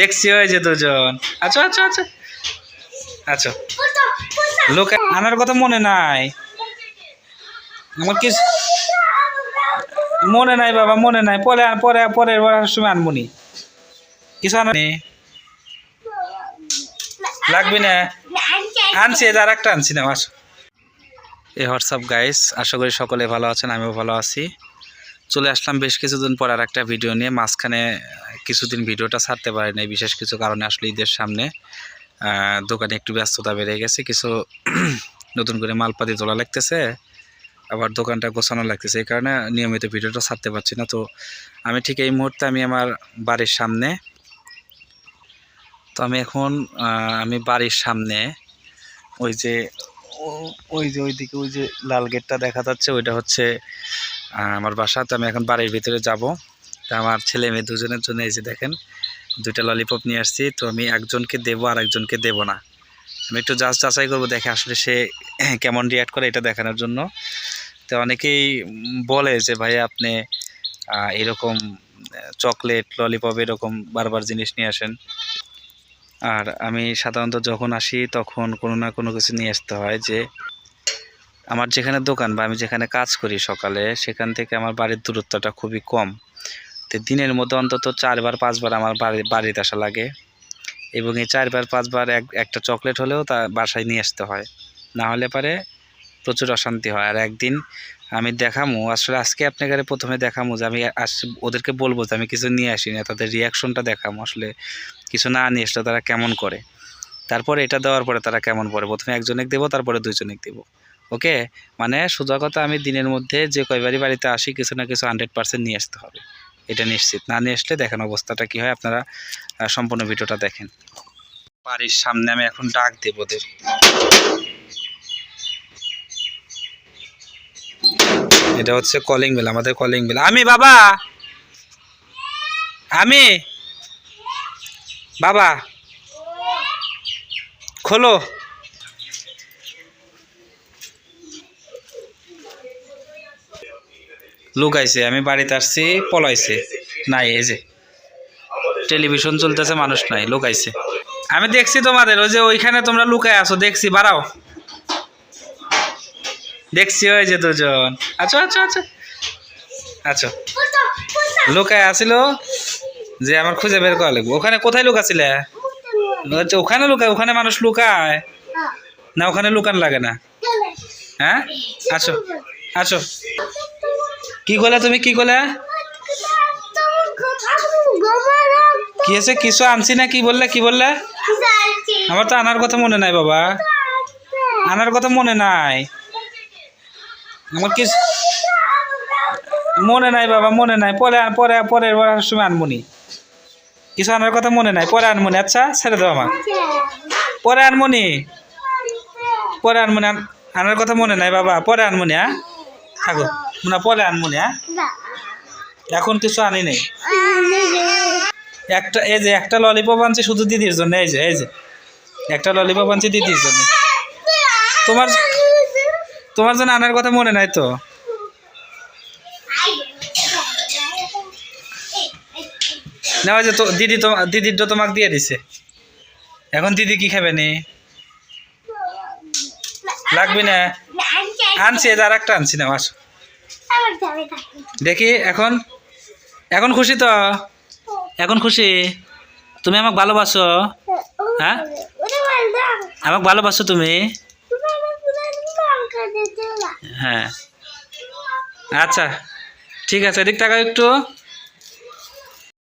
দেখছি, ওই যে দুজন। আচ্ছা আচ্ছা আচ্ছা। আচ্ছা। লোক আনার কথা মনে নাই। আমার কি মনে নাই বাবা, মনে নাই। পরে পরে পরের বার সময় আনবনি কিছু আনা লাগবে না। আনছি আর একটা আনছি না আসো। এই হোয়াটসঅ্যাপ, গাইস, আশা করি সকলে ভালো আছেন, আমিও ভালো আছি। চলে আসলাম বেশ কিছুদিন পর আর একটা ভিডিও নিয়ে। মাঝখানে কিছুদিন ভিডিওটা ছাড়তে পারি নাই বিশেষ কিছু কারণে আসলে ঈদের সামনে। দোকানে একটু ব্যস্ততা বেড়ে গেছে, কিছু নতুন করে মালপাতি তোলা লাগতেছে, আবার দোকানটা গোছানো লাগতেছে, এই কারণে নিয়মিত ভিডিওটা ছাড়তে পারছি না। তো আমি ঠিক এই মুহূর্তে আমি আমার বাড়ির সামনে, তো আমি এখন আমি বাড়ির সামনে ওই যে ওই যে ওইদিকে ওই যে লাল গেটটা দেখা যাচ্ছে, ওইটা হচ্ছে আমার বাসা, তো আমি এখন বাড়ির ভিতরে যাব। তা আমার ছেলে মেয়ে দুজনের জন্য এই যে দেখেন, দুইটা ললিপপ নিয়ে আসছি। তো আমি একজনকে দেবো আর একজনকে দেবো না। আমি একটু যাচ যাচাই করব, দেখে আসলে সে কেমন রিয়াক্ট করে এটা দেখানোর জন্য। তো অনেকেই বলে যে, ভাই, আপনি এরকম চকলেট ললিপপ এরকম বারবার জিনিস নিয়ে আসেন। আর আমি সাধারণত যখন আসি, তখন কোনো না কোনো কিছু নিয়ে আসতে হয় যে আমার যেখানে দোকান বা আমি যেখানে কাজ করি সকালে, সেখান থেকে আমার বাড়ির দূরত্বটা খুবই কম। তো দিনের মধ্যে অন্তত চারবার, পাঁচবার আমার বাড়ি, বাড়িতে আসা লাগে এবং এই চারবার, পাঁচবার এক, একটা চকলেট হলেও তা বাসায় নিয়ে আসতে হয়। না হলে পারে প্রচুর অশান্তি হয়। আর একদিন আমি দেখামো, আসলে আজকে আপনাকে প্রথমে দেখামো যে আমি আস, ওদেরকে বলব যে আমি কিছু নিয়ে আসি না তাদের রিয়াকশনটা দেখামো আসলে কিছু না নিয়ে আসলে তারা কেমন করে? তারপরে এটা দেওয়ার পরে তারা কেমন পড়ে প্রথমে একজনেক দেবো, তারপরে দুইজনেক দেবো। ওকে? মানে সোজা কথা আমি দিনের মধ্যে যে কয়বারই বাড়িতে আসি কিছু না কিছু হান্ড্রেড পার্সেন্ট নিয়ে আসতে হবে। এটা নিশ্চিত। না নিয়ে আসলে দেখেন অবস্থাটা কি হয়, আপনারা সম্পূর্ণ ভিডিওটা দেখেন। বাড়ির সামনে আমি এখন ডাক দেবো ওদের। এটা হচ্ছে কলিং বেল আমাদের কলিং বেল আমি, বাবা! আমি! বাবা! খোলো! লুকাইছে, আমি বাড়িতে আসছি, পলাইছে। নাই, এই যে টেলিভিশন চলতেছে, মানুষ নাই, লুকাইছে। আমি দেখছি তোমাদের, ওই যে ওইখানে তোমরা লুকায় আছো, দেখছি, বাড়াও। দেখছি, ওই যে দুজন। আচ্ছা আচ্ছা আচ্ছা। আচ্ছা। লুকায় আসিল যে আমার খুঁজে বের করা লাগবে। ওখানে কোথায় লুকাছিলে? ওখানে লুকায়, ওখানে মানুষ লুকায়? না, ওখানে লুকান লাগে না। হ্যাঁ? আছো আছো কি করলে তুমি, কি করলে কি আছে কিছু আনছি না, কি বললে কি বললে? আমার তো আনার কথা মনে নাই বাবা। আনার কথা মনে নাই। আমার কি মনে নাই বাবা, মনে নাই। পরে পরে পরের বার সময় আনমনি। কিছু আনার কথা মনে নাই। পরে আনমনি। আচ্ছা ছেড়ে দাও আমার পরে আনমনি। পরে আনমনি। আনার কথা মনে নাই বাবা। পরে আনমনি হ্যাঁ থাকো। না পরে আনমনি হ্যাঁ? এখন কিছু আনি নেই। একটা এই যে একটা ললিপপ আনছি শুধু দিদির জন্য এই যে এই যে। একটা ললিপপ আনছি দিদির জন্য। তোমার তোমার জন্য আনার কথা মনে নাই তো? না যে তো দিদি তো দিদির তো তোমাকে দিয়ে দিছে। এখন দিদি কি খাবে নি? লাগবে না? আনছি। আর একটা আনছি না আসো। দেখি, এখন? এখন খুশি তো? এখন খুশি? তুমি আমাকে ভালোবাসো? হ্যাঁ? আমাকে ভালোবাসো তুমি? হ্যাঁ। আচ্ছা ঠিক আছে, এদিক টাকা একটু।